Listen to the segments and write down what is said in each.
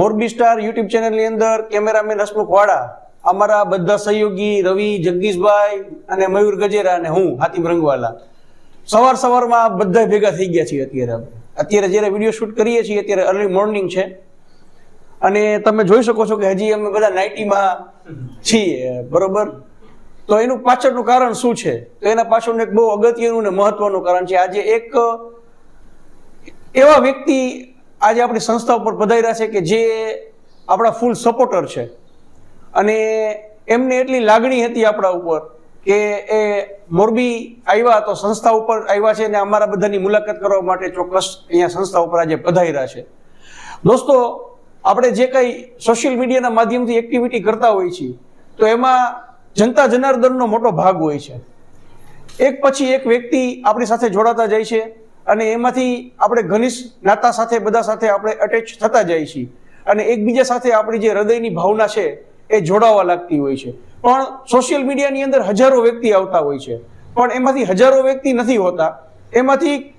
Morbi star YouTube ચેનલની અંદર cameraman Hasmukh વાળા, અમારા બધા સહયોગી રવિ, જગદીશભાઈ અને મયુર ગજેરા અને હું હાતિમ રંગવાલા. સવાર સવારમાં બધા ભેગા થઈ ગયા છીએ અત્યારે. અત્યારે જ્યારે વીડિયો શૂટ કરીએ છીએ, અત્યારે અર્લી મોર્નિંગ છે. અને તમે જોઈ શકો છો કે હજી અમે બધા નાઇટીમાં છીએ, બરોબર? તો એનું પાછળનું કારણ શું છે? તો એના પાછળનું એક બહુ અગત્યનું ને મહત્વનું કારણ છે. આજે એક એવા વ્યક્તિ આજે આપણી સંસ્થા ઉપર પધાર્યા છે કે જે આપણા ફૂલ સપોર્ટર છે. અને એમને એટલી લાગણી હતી આપણા ઉપર કે એ મોરબી આવ્યા તો સંસ્થા ઉપર આવ્યા છે અને અમારા બધાની મુલાકાત કરવા માટે ચોક્કસ અહીંયા સંસ્થા ઉપર આજે પધાર્યા છે. દોસ્તો, આપણે જે કંઈ સોશિયલ મીડિયાના માધ્યમથી એક્ટિવિટી કરતા હોઈએ છીએ, તો એમાં જનતા જનાર્દનનો મોટો ભાગ હોય છે. એક પછી એક વ્યક્તિ આપણી સાથે જોડાતા જાય છે. અને એમાંથી આપણે ઘનિષ્ઠ નાતા સાથે, બધા સાથે આપણે અટેચ થતા જાય છીએ. અને એકબીજા સાથે આપણી જે હૃદયની ભાવના છે, એ જોડાવા લાગતી હોય છે. પણ સોશિયલ મીડિયાની અંદર હજારો વ્યક્તિ આવતા હોય છે. પણ એમાંથી હજારો વ્યક્તિ નથી હોતા. એમાંથી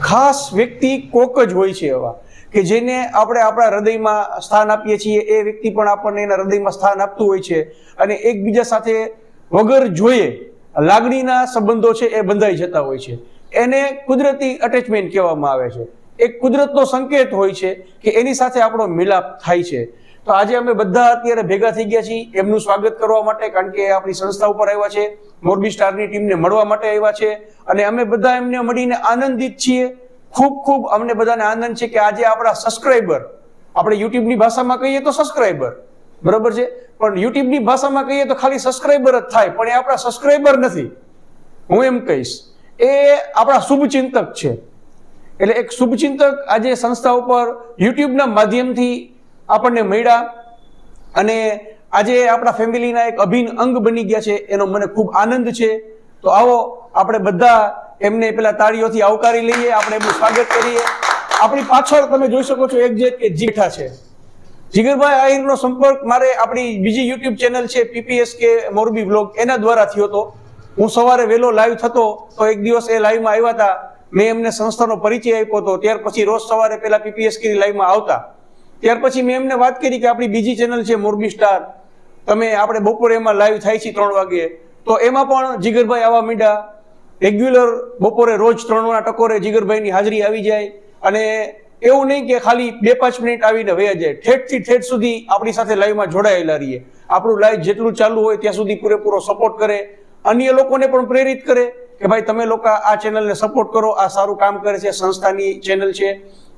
ખાસ વ્યક્તિ કોક જ હોય છે એવા. કે જેને આપણે આપણા હૃદયમાં સ્થાન આપીએ છીએ, એ વ્યક્તિ પણ આપણને એના હૃદયમાં સ્થાન આપતું હોય છે. અને એકબીજા સાથે વગર જોઈએ, લાગણીના સંબંધો છે, એ બંધાઈ જતા હોય છે. એને કુદરતી અટેચમેન્ટ કહેવામાં આવે છે. એક કુદરતનો સંકેત હોય છે કે એની સાથે આપણો મિલાપ થાય છે. તો આજે અમે બધા અત્યારે ભેગા થઈ ગયા છીએ. એમનું સ્વાગત કરવા માટે કારણ કે આપણી સંસ્થા ઉપર આવ્યા છે. મોરબી સ્ટારની ટીમને મળવા માટે આવ્યા છે. અને અમે બધા એમને મળીને આનંદિત છીએ. ખૂબ ખૂબ અમને બધાને આનંદ છે કે આજે આપણા સબસ્ક્રાઈબર આપણે યુટ્યુબની ભાષામાં કહીએ તો સબસ્ક્રાઈબર બરોબર છે? પણ યુટ્યુબની ભાષામાં કહીએ તો ખાલી સબસ્ક્રાઈબર જ થાય, પણ એ આપણા સબસ્ક્રાઈબર નથી. હું એમ કહીશ. એ આપણા શુભચિંતક છે. એટલે એક શુભચિંતક આજે સંસ્થા ઉપર યુટ્યુબના માધ્યમથી આપણને મળ્યા અને આજે આપણા ફેમિલીના એક અભિન્ન અંગ બની ગયા છે. એનો મને ખૂબ આનંદ છે. તો આવો આપણે બધા એમને પેલા તાળીઓથી આવકારી લઈએ. આપણે એમનું સ્વાગત કરીએ. આપણી પાછળ તમે જોઈ શકો છો એક જે કે જીઠા છે. જીગરભાઈ આહિરનો સંપર્ક મારે આપણી બીજી યુટ્યુબ ચેનલ છે, પીપીએસ કે મોરબી બ્લોગ એના દ્વારા થયો હતો. હું સવારે વહેલો લાઈવ થતો તો એક દિવસ એ લાઈવમાં આવ્યા હતા મેં એમને સંસ્થાનો પરિચય આપ્યો હતો ત્યાર પછી રોજ સવારે પેલા પીપીએસ કરી લાઈવમાં આવતા. ત્યાર પછી મેં એમને વાત કરી કે આપણી બીજી ચેનલ છે મોરબી સ્ટાર. તમે આપણે બપોરે એમાં લાઈવ થાય છે ત્રણ વાગે. તો એમાં પણ જીગરભાઈ આવવા માંડ્યા રેગ્યુલર બપોરે રોજ ત્રણના ટકોરે જીગરભાઈની હાજરી આવી જાય. અને એવું નહીં કે ખાલી બે પાંચ મિનિટ આવીને વયા જાય. ઠેઠથી ઠેઠ સુધી આપણી સાથે લાઈવમાં જોડાયેલા રહીએ. આપણું લાઈવ જેટલું ચાલુ હોય ત્યાં સુધી પૂરેપૂરો સપોર્ટ કરે. અન્ય લોકોને પણ પ્રેરિત કરે કે ભાઈ તમે લોકો આ ચેનલને સપોર્ટ કરો, આ સારું કામ કરે છે, સંસ્થાની ચેનલ છે.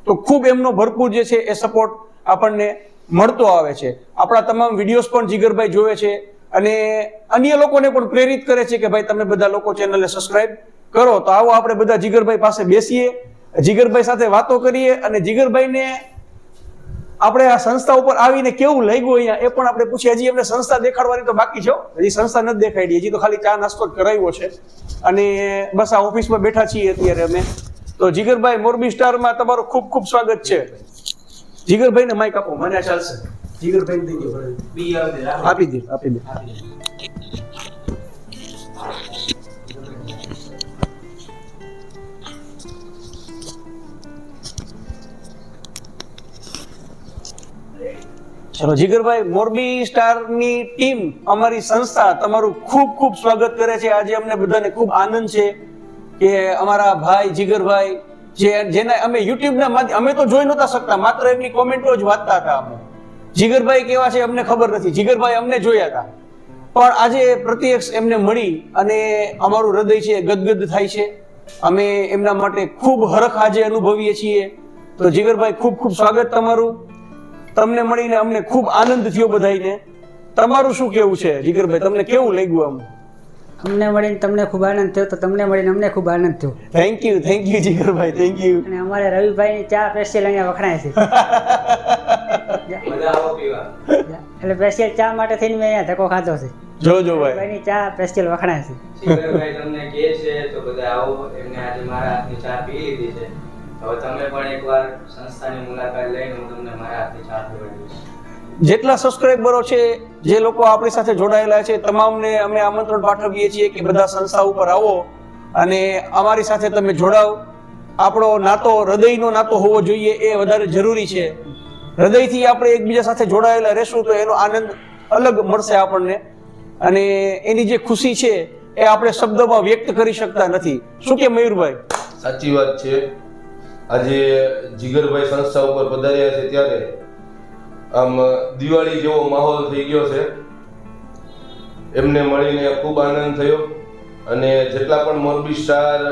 તો ખૂબ એમનો ભરપૂર જે છે એ સપોર્ટ આપણને મળતો આવે છે. આપણા તમામ વિડીયોઝ પણ જીગરભાઈ જોવે છે અને અન્ય લોકોને પણ પ્રેરિત કરે છે કે ભાઈ તમે બધા લોકો ચેનલને સબસ્ક્રાઈબ કરો. તો આવો આપણે બધા જીગરભાઈ પાસે બેસીએ, જીગરભાઈ સાથે વાતો કરીએ અને જીગરભાઈને આપણે આ સંસ્થા ઉપર આવીને કેવું લાગ્યું અહીંયા એ પણ આપણે પૂછીએ. હજી એમને સંસ્થા દેખાડવાની તો બાકી છે. હજી સંસ્થા નથી દેખાડી હજી તો ખાલી ચા નાસ્તો કરાવ્યો છે. અને બસ આ ઓફિસમાં બેઠા છીએ અત્યારે અમે. તો જીગરભાઈ મોરબી સ્ટારમાં તમારું ખૂબ ખૂબ સ્વાગત છે. જીગરભાઈને માઇક આપો. મને ચાલશે. જીગરભાઈ. આપી દે. આપી દે. ચલો જીગરભાઈ મોરબી સ્ટારની ટીમ અમારી સંસ્થા તમારું ખૂબ ખૂબ સ્વાગત કરે છે. આજે અમને બધાને ખૂબ આનંદ છે કે અમારા ભાઈ જીગરભાઈ જે જેના અમે યુટ્યુબના માધ્યમ અમે તો જોઈ નહોતા શકતા, માત્ર એમની કોમેન્ટો જ વાંચતા હતા અમે. જીગરભાઈ કેવા છે અમને ખબર નથી. જીગરભાઈ અમને જોયા હતા. પણ આજે પ્રત્યક્ષ એમને મળી અને અમારું હૃદય છે ગદગદ થાય છે. અમે એમના માટે ખૂબ હરખ આજે અનુભવીએ છીએ. તો જીગરભાઈ ખૂબ ખૂબ સ્વાગત તમારું. તમને મળીને અમને ખૂબ આનંદ થયો બધાને તમારું શું કેવું છે? જીગરભાઈ તમને કેવું લાગ્યું આમ? અમને મળીને તમને ખૂબ આનંદ થયો તો તમને મળીને અમને ખૂબ આનંદ થયો. Thank you thank you Jigarbhai thank you અને અમારે રવિભાઈની ચા સ્પેશિયલ અહીંયા વખણાય છે. બધા આવો પીવા. એટલે સ્પેશિયલ ચા માટે થઈને મેં અહીંયા ધક્કો ખાધો છે. જોજો ભાઈ. ભાઈની ચા સ્પેશિયલ વખણાય છે. જીગરભાઈ તમને કહે છે તો બધા આવો. એમને આજે મારા હાથની ચા પી લીધી છે. હવે તમે પણ એકવાર સંસ્થાની મુલાકાત લઈને હું તમને મારા હાથની ચા પીવડાવીશ જેટલા સબસ્ક્રાઇબરો છે જે લોકો આપણી સાથે જોડાયેલા છે તમામને અમે આમંત્રણ પાઠવીએ છીએ કે બધા સંસ્થા ઉપર આવો અને અમારી સાથે તમે જોડાઓ આપણો નાતો હૃદયનો નાતો હોવો જોઈએ એ વધારે જરૂરી છે. હૃદયથી આપણે એકબીજા સાથે જોડાયેલા રહેશું તો એનો આનંદ અલગ મળશે આપણને. અને એની જે ખુશી છે એ આપણે શબ્દોમાં વ્યક્ત કરી શકતા નથી. શું કે મયુરભાઈ? સાચી વાત છે. આજે જીગરભાઈ સંસ્થા ઉપર પધાર્યા છે ત્યારે આમ દિવાળી જેવો માહોલ થઈ ગયો છે. એમને મળીને ખૂબ આનંદ થયો અને જેટલા પણ મોરબી સ્ટાર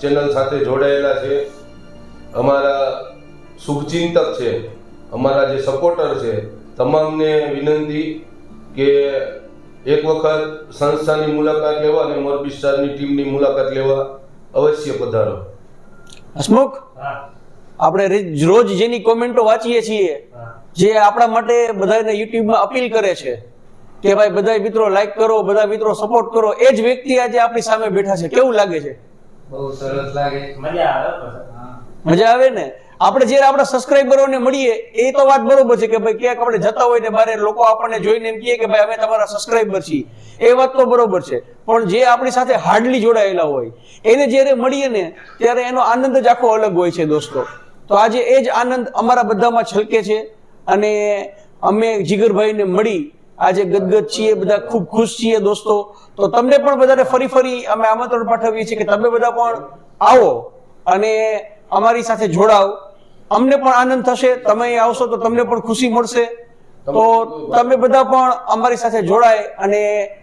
ચેનલ સાથે જોડાયેલા છે, અમારા શુભચિંતક છે, અમારા જે સપોર્ટર છે, તમામને વિનંતી કે એક વખત સંસ્થાની મુલાકાત લેવા અને મોરબી સ્ટારની ટીમની મુલાકાત લેવા અવશ્ય પધારો. હસમુખ આપણે રોજ જેની કોમેન્ટો વાંચીએ છીએ જે આપણા માટે બધાને યુટ્યુબમાં અપીલ કરે છે કે ભાઈ બધા મિત્રો લાઈક કરો બધા મિત્રો સપોર્ટ કરો. એ જ વ્યક્તિ આજે આપણી સામે બેઠા છે. કેવું લાગે છે? બહુ સરસ લાગે. મજા આવે મજા આવે ને? આપણે જ્યારે આપણા સબસ્ક્રાઈબરોને મળીએ, એ તો વાત બરોબર છે કે ભાઈ ક્યાંક આપણે જતા હોય ને બારે લોકો આપણને જોઈને એમ કહે કે ભાઈ અમે તમારા સબસ્ક્રાઈબર છીએ. એ વાત તો બરોબર છે. પણ જે આપણી સાથે હાર્ડલી જોડાયેલા હોય, એને જ્યારે મળીએ ને, ત્યારે એનો આનંદ જ આખો અલગ હોય છે દોસ્તો. તો આજે એ જ આનંદ અમારા બધામાં છલકે છે અને અમે જીગરભાઈને મળી આજે ગદગદ છીએ, બધા ખૂબ ખુશ છીએ દોસ્તો. તો તમને પણ બધાને ફરી ફરી અમે આમંત્રણ પાઠવીએ છીએ કે તમે બધા પણ આવો અને અમારી સાથે જોડાવ. અમને પણ આનંદ થશે, તમે આવશો તો તમને પણ ખુશી મળશે. તો તમે બધા પણ અમારી સાથે જોડાય અને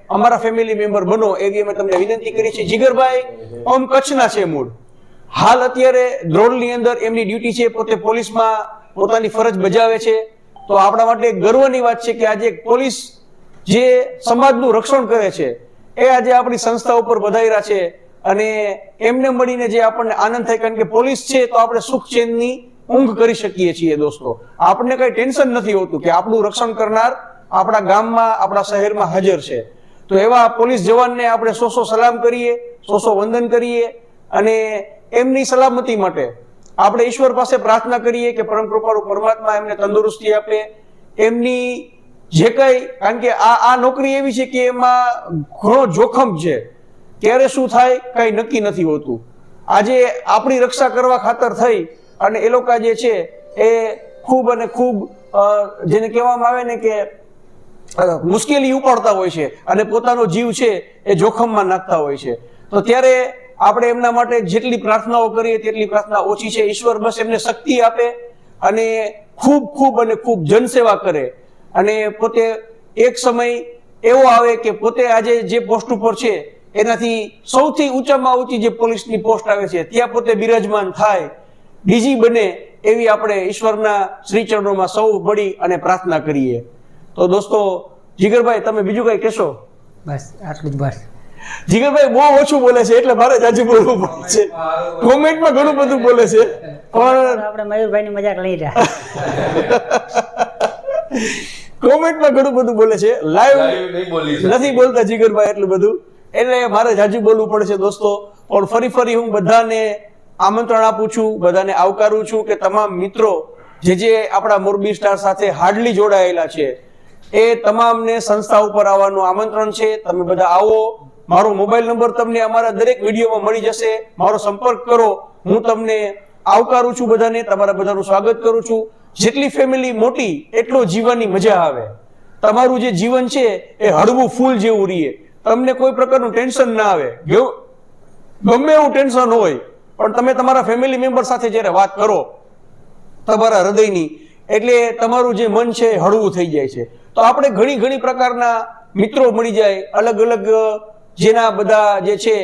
અમારા ફેમિલી મેમ્બર બનો, એવી અમે તમને વિનંતી કરી છે જીગરભાઈ, ઓમ કચ્છના છે મૂળ. હાલ અત્યારે ધ્રોલની અંદર એમની ડ્યુટી છે, પોતે પોલીસમાં પોતાની ફરજ બજાવે છે. તો આપણા માટે ગર્વની વાત છે કે આજે પોલીસ જે સમાજનું રક્ષણ કરે છે, એ આજે આપણી સંસ્થા ઉપર વધાર્યા છે. અને એમને મળીને જે આપણને આનંદ થાય, કારણ કે પોલીસ છે તો આપણે સુખ ચેનની ઊંઘ કરી શકીએ છીએ દોસ્તો. આપણને કઈ ટેન્શન નથી હોતું કે આપણું રક્ષણ કરનાર આપણા ગામમાં, આપણા શહેરમાં હાજર છે. તો એવા પોલીસ જવાનને આપણે સો સો સલામ કરીએ સો સો વંદન કરીએ અને એમની સલામતી માટે આપણે ઈશ્વર પાસે પ્રાર્થના કરીએ કે પરમ કૃપાળુ પરમાત્મા એમને તંદુરસ્તી આપે. એમની જે કઈ, કારણ કે આ આ નોકરી એવી છે કે એમાં ઘણો જોખમ છે. ક્યારે શું થાય, કઈ નક્કી નથી હોતું. આજે આપણી રક્ષા કરવા ખાતર થઈ અને એ લોકો જે છે એ ખૂબ અને ખૂબ જેને કહેવામાં આવે ને કે મુશ્કેલી ઉપાડતા હોય છે અને પોતાનો જીવ છે એ જોખમમાં નાખતા હોય છે. તો ત્યારે આપણે એમના માટે જેટલી પ્રાર્થનાઓ કરીએ તેટલી પ્રાર્થના ઓછી છે. ઈશ્વર બસ એમને શક્તિ આપે અને ખૂબ ખૂબ અને ખૂબ જનસેવા કરે. અને પોતે એક સમય એવો આવે કે પોતે આજે જે પોસ્ટ ઉપર છે એનાથી સૌથી ઊંચામાં ઊંચી જે પોલીસની પોસ્ટ આવે છે, ત્યાં પોતે બિરાજમાન થાય બીજી બને એવી આપણે ઈશ્વરના શ્રી ચરણોમાં સૌ મળી અને પ્રાર્થના કરીએ. તો દોસ્તો જીગરભાઈ તમે બીજું કઈ કહેશો? બસ આટલું જ બસ. જીગરભાઈ બહુ ઓછું બોલે છે એટલે મારે જાજુ બોલવું પડે છે કોમેન્ટમાં ઘણું બધું બોલે છે પણ આપણે મયુરભાઈની મજાક લઈ રહ્યા. કોમેન્ટમાં ઘણું બધું બોલે છે. લાઈવ. નથી બોલતા જીગરભાઈ એટલું બધું. એટલે મારે જાજુ બોલવું પડે છે દોસ્તો. પણ ફરી ફરી હું બધાને આમંત્રણ આપું છું, બધાને આવકારું છું કે તમામ મિત્રો જે જે આપણા મોરબી સ્ટાર સાથે હાર્ડલી જોડાયેલા છે, એ તમામને સંસ્થા ઉપર આવવાનું આમંત્રણ છે. તમે બધા આવો. મારો મોબાઈલ નંબર તમને અમારા દરેક વિડીયોમાં મળી જશે. મારો સંપર્ક કરો. હું તમને આવકારું છું બધાને. તમારા બધાનું સ્વાગત કરું છું. જેટલી ફેમિલી મોટી, એટલો જીવવાની મજા આવે. તમારું જે જીવન છે, એ હળવું ફૂલ જેવું રહીએ તમને કોઈ પ્રકારનું ટેન્શન ના આવે. ગમે એવું ટેન્શન હોય પણ તમે તમારા ફેમિલી મેમ્બર સાથે જ્યારે વાત કરો, તમારા હૃદયની, એટલે તમારું જે મન છે હળવું થઈ જાય છે. તો આપણે ઘણી ઘણી પ્રકારના મિત્રો મળી જાય, અલગ અલગ જેના બધા જે છે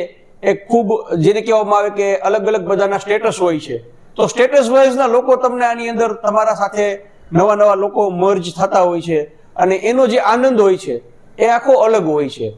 એ ખૂબ, જેને કહેવામાં આવે કે અલગ અલગ બધાના સ્ટેટસ હોય છે. તો સ્ટેટસ વાઇઝના લોકો તમને આની અંદર તમારા સાથે નવા નવા લોકો મર્જ થતા હોય છે અને એનો જે આનંદ હોય છે એ આખો અલગ હોય છે.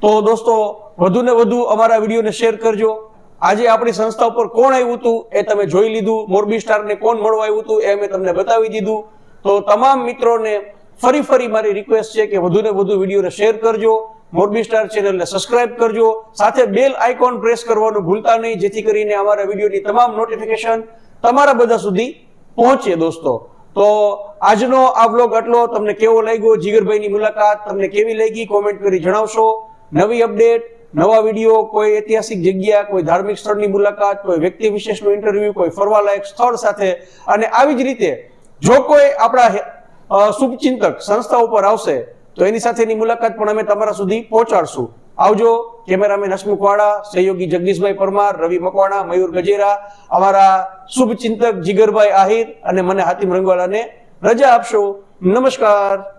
તો દોસ્તો વધુ ને વધુ અમારા વિડીયોને શેર કરજો. આજે આપણી સંસ્થા ઉપર કોણ આવ્યું હતું એ તમે જોઈ લીધું. મોરબી સ્ટારને કોણ મળવા આવ્યું હતું એ અમે તમને બતાવી દીધું. તો તમામ મિત્રોને ફરી ફરી મારી રિક્વેસ્ટ છે કે વધુ ને વધુ વિડીયોને શેર કરજો. મોરબી સ્ટાર ચેનલને સબસ્ક્રાઇબ કરજો. સાથે બેલ આઇકોન પ્રેસ કરવાનું ભૂલતા નહીં, જેથી કરીને અમારા વિડીયોની તમામ નોટિફિકેશન તમારા બધા સુધી પહોંચે દોસ્તો. તો આજનો આ બ્લોગ આટલો. તમને કેવો લાગ્યો? જીગરભાઈની મુલાકાત તમને કેવી લાગી? કોમેન્ટ કરી જણાવશો. નવી અપડેટ નવા વીડિયો, કોઈ ઐતિહાસિક જગ્યા, કોઈ ધાર્મિક સ્થળની મુલાકાત, કોઈ વ્યક્તિ વિશેષનું ઇન્ટરવ્યુ કોઈ ફરવાલાયક સ્થળ સાથે. અને આવી જ રીતે, જો કોઈ આપણા શુભચિંતક સંસ્થા ઉપર આવશે, તો એની સાથેની મુલાકાત પણ અમે તમારા સુધી પહોંચાડશું. આવજો, કેમેરામેન હસમુખ વાળા, સહયોગી જગદીશભાઈ પરમાર, રવિ મકવાણા, મયુર ગજેરા, અમારા શુભચિંતક જીગરભાઈ આહિર અને મને હાતિમ રંગવાલાને રજા આપશો. નમસ્કાર.